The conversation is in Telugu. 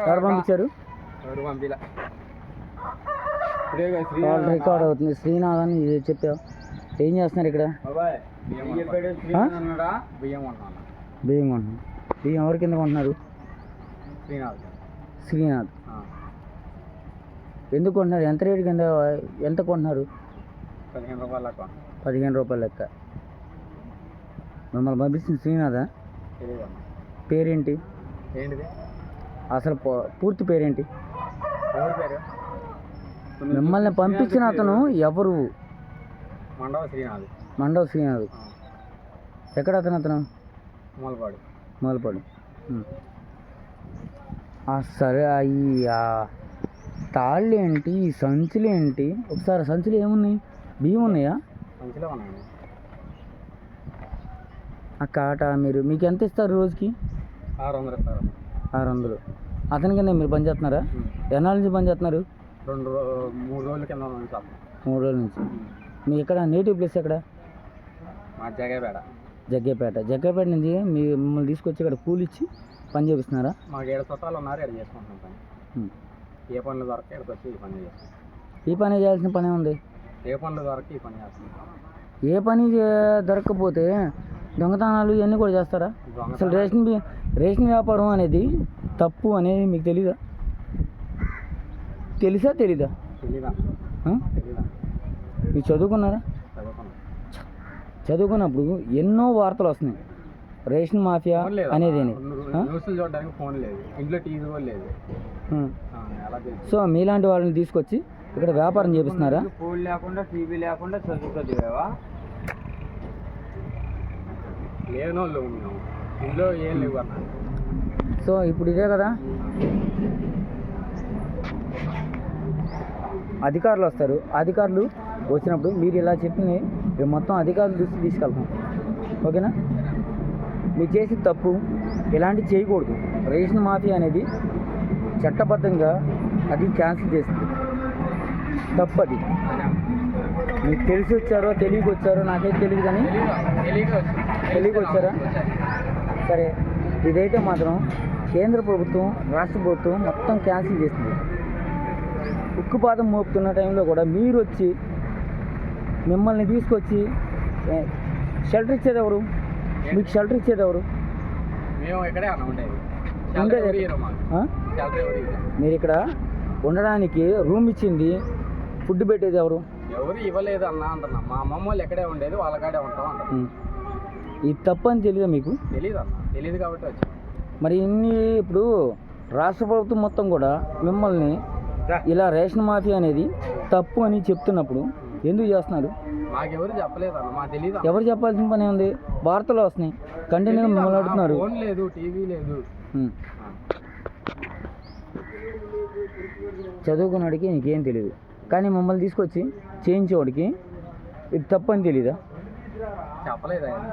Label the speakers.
Speaker 1: ఎవరు పంపించారు?
Speaker 2: ఎవరు పంపిలా?
Speaker 1: కాల్ రికార్డ్ అవుతుంది. శ్రీనాథ్ అని ఇది చెప్పావు. ఏం చేస్తున్నారు ఇక్కడ?
Speaker 2: బియ్యం? అన్నాడా? బియ్యం కొంటున్నాను
Speaker 1: ఎవరి కింద కొంటున్నారు
Speaker 2: శ్రీనాథ్.
Speaker 1: శ్రీనాథ్. ఎందుకు కొంటున్నారు ఎంత రేటు కింద ఎంత కొంటున్నారు
Speaker 2: పదిహేను రూపాయలు లెక్క
Speaker 1: పదిహేను రూపాయల లెక్క. మిమ్మల్ని పంపించింది శ్రీనాథా? పేరేంటి?
Speaker 2: ఏంటిది?
Speaker 1: అసలు పూ- పూర్తి పేరేంటి? మిమ్మల్ని పంపించిన అతను ఎవరు?
Speaker 2: మండవ శ్రీనాథ్
Speaker 1: మండవ శ్రీనాథ్ ఎక్కడ అతను అతను?
Speaker 2: మూలపాడు.
Speaker 1: మొదలుపడు సరే ఆ తాళ్ళు ఏంటి ఈ సంచులు ఏంటి ఒకసారి సంచులు ఏమున్నాయి? బియ్యం ఉన్నాయా?
Speaker 2: మంచిలో ఉన్నాను
Speaker 1: ఆ కాట మీరు మీకు ఎంత ఇస్తారు రోజుకి?
Speaker 2: ఆరు వందలు ఇస్తారు.
Speaker 1: ఆరు వందలు. అతని కింద మీరు పని చేస్తున్నారా. ఎన్నాళ్ళ నుంచి పని చేస్తున్నారు?
Speaker 2: రెండు మూడు రోజుల కింద
Speaker 1: మూడు రోజుల నుంచి. మీ ఎక్కడ నేటివ్ ప్లేస్ ఎక్కడ?
Speaker 2: మా జగేపేట
Speaker 1: జగ్గేపేట. జగ్గేపేట నుంచి మీ మిమ్మల్ని తీసుకొచ్చి ఇక్కడ కూలి ఇచ్చి పని చేపిస్తున్నారా?
Speaker 2: మాకు ఏడు చుట్టాలు ఉన్నారు ఇక్కడ చేసుకుంటున్నాం పని. ఏ పనులు దొరక ఇక్కడికి వచ్చి ఈ పని చేస్తాం
Speaker 1: ఈ పని చేయాల్సిన పని ఉంది?
Speaker 2: ఏ పనులు దొరక ఈ పని చేస్తాం
Speaker 1: ఏ పని దొరకకపోతే దొంగతనాలు ఇవన్నీ కూడా చేస్తారా? అసలు రేషన్ రేషన్ వ్యాపారం అనేది తప్పు అనేది మీకు తెలీదా? తెలుసా తెలీదా? మీరు చదువుకున్నారా?
Speaker 2: చదువుకున్నాం
Speaker 1: చదువుకున్నప్పుడు ఎన్నో వార్తలు వస్తున్నాయి. రేషన్ మాఫియా అనేది సో మీలాంటి వాళ్ళని తీసుకొచ్చి ఇక్కడ వ్యాపారం చేపిస్తున్నారా?
Speaker 2: ఫోన్ లేకుండా టీవీ లేకుండా లేనోళ్ళు ఉన్నాం. ఇంట్లో ఏం లేవు అన్న.
Speaker 1: సో ఇప్పుడు ఇదే కదా? అధికారులు వస్తారు. అధికారులు వచ్చినప్పుడు మీరు ఇలా చెప్పినవి మేము మొత్తం అధికారులు దృష్టి తీసుకెళ్తాం. ఓకేనా? మీరు చేసి తప్పు ఇలాంటివి చేయకూడదు. రేషన్ మాఫియా అనేది చట్టబద్ధంగా అది క్యాన్సిల్ చేసింది. తప్పు అది మీకు తెలిసి వచ్చారో తెలియక వచ్చారో నాకైతే తెలియదు కానీ తెలియక వచ్చారా. సరే ఇదైతే మాత్రం కేంద్ర ప్రభుత్వం రాష్ట్ర ప్రభుత్వం మొత్తం క్యాన్సిల్ చేసింది. ఉక్కుపాదం మోపుతున్న టైంలో కూడా మీరు వచ్చి మిమ్మల్ని తీసుకొచ్చి షెల్టర్ ఇచ్చేది ఎవరు? మీకు షెల్టర్ ఇచ్చేది ఎవరు. మీరు ఇక్కడ ఉండడానికి రూమ్ ఇచ్చింది ఫుడ్ పెట్టేది ఎవరు?
Speaker 2: ఎవరు ఇవ్వలేదు అన్న అంటున్నా. మా అమ్మమ్మ వాళ్ళు ఎక్కడే ఉండేది వాళ్ళ కాడే ఉంటాం అంటారు.
Speaker 1: ఇది తప్పు అని తెలియదా మీకు?
Speaker 2: తెలియదు అన్న. తెలియదు కాబట్టి వచ్చాం.
Speaker 1: మరి ఇన్ని ఇప్పుడు రాష్ట్ర ప్రభుత్వం మొత్తం కూడా మిమ్మల్ని ఇలా రేషన్ మాఫియా అనేది తప్పు అని చెప్తున్నప్పుడు ఎందుకు చేస్తున్నారు?
Speaker 2: మాకెవరు చెప్పలేదు అన్న. మాకు తెలియదు.
Speaker 1: ఎవరు చెప్పాల్సిన పని ఉంది? వార్తలు వస్తున్నాయి. కంటిన్యూగా మిమ్మల్ని. అడుగుతున్నారు.
Speaker 2: ఫోన్ లేదు టీవీ లేదు.
Speaker 1: చదువుకున్నాడికి నీకేం తెలియదు కానీ మమ్మల్ని తీసుకొచ్చి చేయించేవాడికి ఇది తప్పు అని తెలీదా?
Speaker 2: చెప్పలేదు ఆయన?